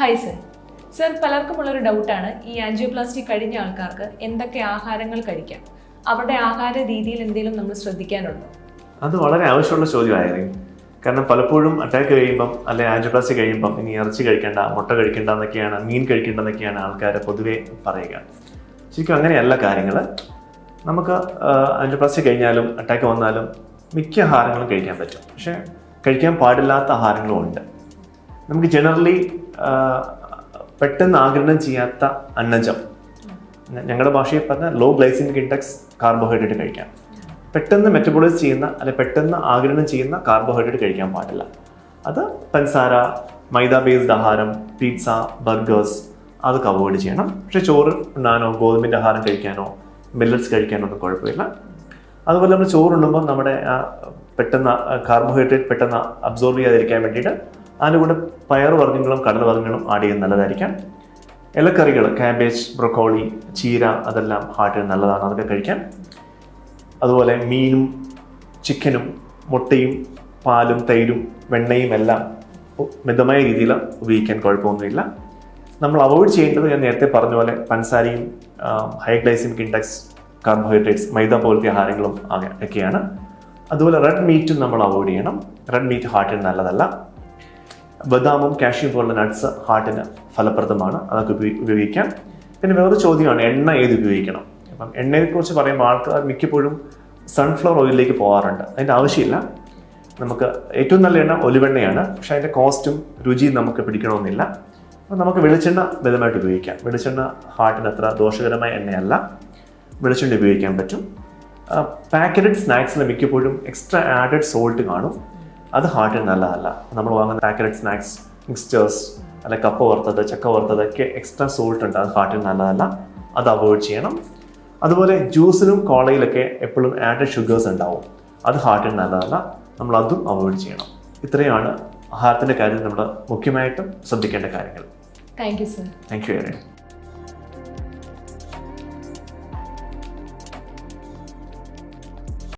Hi sir sir പലർക്കും ഉള്ളൊരു ഡൗട്ടാണ് ഈ ആൻജിയോപ്ലാസ്റ്റി കഴിഞ്ഞ ആൾക്കാർക്ക് എന്തൊക്കെ ആഹാരങ്ങൾ കഴിക്കാം? അവരുടെ ആഹാര രീതിയിൽ എന്തെങ്കിലും നമ്മൾ ശ്രദ്ധിക്കാനുണ്ടോ? അത് വളരെ ആവശ്യമുള്ള ചോദ്യമായിരുന്നു കാരണം പലപ്പോഴും അറ്റാക്ക് കഴിയുമ്പം അല്ലെ ആൻജിയോപ്ലാസ്റ്റി കഴിയുമ്പം ഇനി ഇറച്ചി കഴിക്കേണ്ട മുട്ട കഴിക്കേണ്ട എന്നൊക്കെയാണ് മീൻ കഴിക്കേണ്ട എന്നൊക്കെയാണ് ആൾക്കാർ പൊതുവേ പറയുക. ശരിക്കും അങ്ങനെയല്ല കാര്യങ്ങൾ നമുക്ക് ആൻജിയോപ്ലാസ്റ്റി കഴിഞ്ഞാലും അറ്റാക്ക് വന്നാലും മിക്ക ആഹാരങ്ങളും കഴിക്കാൻ പറ്റും. പക്ഷേ കഴിക്കാൻ പാടില്ലാത്ത ആഹാരങ്ങളും ഉണ്ട്. നമുക്ക് ജനറലി പെട്ടെന്ന് ആഗിരണം ചെയ്യാത്ത അന്നജം. ഞങ്ങളുടെ ഭാഷയിൽ പറഞ്ഞ ലോ ഗ്ലൈസിമിക് ഇൻഡെക്സ് കാർബോഹൈഡ്രേറ്റ് കഴിക്കാം. പെട്ടെന്ന് മെറ്റബോളൈസ് ചെയ്യുന്ന അല്ലെ പെട്ടെന്ന് ആഗിരണം ചെയ്യുന്ന കാർബോഹൈഡ്രേറ്റ് കഴിക്കാൻ പാടില്ല. അത് പൻസാര മൈദ ബേസ്ഡ് ആഹാരം പിസ്സ ബർഗേഴ്സ് അതൊക്കെ അവോയ്ഡ് ചെയ്യണം. പക്ഷേ ചോറ് ഉണ്ണാനോ ഗോതമ്പിന്റെ ആഹാരം കഴിക്കാനോ മില്ലറ്റ്സ് കഴിക്കാനോ ഒന്നും കുഴപ്പമില്ല. അതുപോലെ നമ്മൾ ചോറ് ചോറുണ്ണുമ്പോൾ നമ്മുടെ പെട്ടെന്ന് കാർബോഹൈഡ്രേറ്റ് പെട്ടെന്ന് അബ്സോർബ് ചെയ്യാതിരിക്കാൻ വേണ്ടിയിട്ട് അതിന്റെ കൂടെ പയർ വർഗങ്ങളും കടൽ വർഗങ്ങളും ആഡ് ചെയ്യുന്നത് നല്ലതായിരിക്കാം. ഇലക്കറികൾ ക്യാബേജ് ബ്രൊക്കോളി ചീര അതെല്ലാം ഹാർട്ടിന് നല്ലതാണ്. അതൊക്കെ കഴിക്കാം. അതുപോലെ മീനും ചിക്കനും മുട്ടയും പാലും തൈരും വെണ്ണയും എല്ലാം മിതമായ രീതിയിൽ ഉപയോഗിക്കാൻ കുഴപ്പമൊന്നുമില്ല. നമ്മൾ അവോയ്ഡ് ചെയ്യേണ്ടത് ഞാൻ നേരത്തെ പറഞ്ഞ പോലെ പഞ്ചസാരയും high glycemic index carbohydrates maida പോലത്തെ ആഹാരങ്ങളും ഒക്കെയാണ്. അതുപോലെ റെഡ് മീറ്റും നമ്മൾ അവോയ്ഡ് ചെയ്യണം. റെഡ് മീറ്റ് ഹാർട്ടിന് നല്ലതല്ല. ബദാമും കാഷ്യൂ പോലുള്ള നട്ട്സ് ഹാർട്ടിന് ഫലപ്രദമാണ്. അതൊക്കെ ഉപയോഗി- ഉപയോഗിക്കാം. പിന്നെ വേറൊരു ചോദ്യമാണ് എണ്ണ ഏത് ഉപയോഗിക്കണം? അപ്പം എണ്ണയെക്കുറിച്ച് പറയുമ്പോൾ ആൾക്കാർ മിക്കപ്പോഴും സൺഫ്ലവർ ഓയിലിലേക്ക് പോകാറുണ്ട്. അതിന്റെ ആവശ്യമില്ല. നമുക്ക് ഏറ്റവും നല്ല എണ്ണ ഒലിവെണ്ണയാണ്. പക്ഷേ അതിന്റെ കോസ്റ്റും രുചിയും നമുക്ക് പിടിക്കണമെന്നില്ല. അപ്പം നമുക്ക് വെളിച്ചെണ്ണ മിതമായിട്ട് ഉപയോഗിക്കാം. വെളിച്ചെണ്ണ ഹാർട്ടിന് അത്ര ദോഷകരമായ എണ്ണയല്ല. വെളിച്ചെണ്ണ ഉപയോഗിക്കാൻ പറ്റും. പാക്കറ്റഡ് സ്നാക്സിൽ മിക്കപ്പോഴും എക്സ്ട്രാ ആഡഡ് സോൾട്ട് കാണും. അത് ഹാർട്ടിന് നല്ലതല്ല. നമ്മൾ വാങ്ങുന്ന പാക്കറ്റഡ് സ്നാക്സ് മിക്സ്ചേഴ്സ് അല്ലെ കപ്പ വറുത്തത് ചക്ക വറുത്തത് ഒക്കെ എക്സ്ട്രാ സോൾട്ട് ഉണ്ട്. അത് ഹാർട്ടിന് നല്ലതല്ല. അത് അവോയ്ഡ് ചെയ്യണം. അതുപോലെ ജ്യൂസിലും കോളയിലൊക്കെ എപ്പോഴും ആഡഡ് ഷുഗേഴ്സ് ഉണ്ടാവും. അത് ഹാർട്ടിന് നല്ലതല്ല. നമ്മൾ അതും അവോയ്ഡ് ചെയ്യണം. ഇത്രയാണ് ആഹാരത്തിന്റെ കാര്യത്തിൽ നമ്മൾ മുഖ്യമായിട്ടും ശ്രദ്ധിക്കേണ്ട കാര്യങ്ങൾ. Thank you sir thank you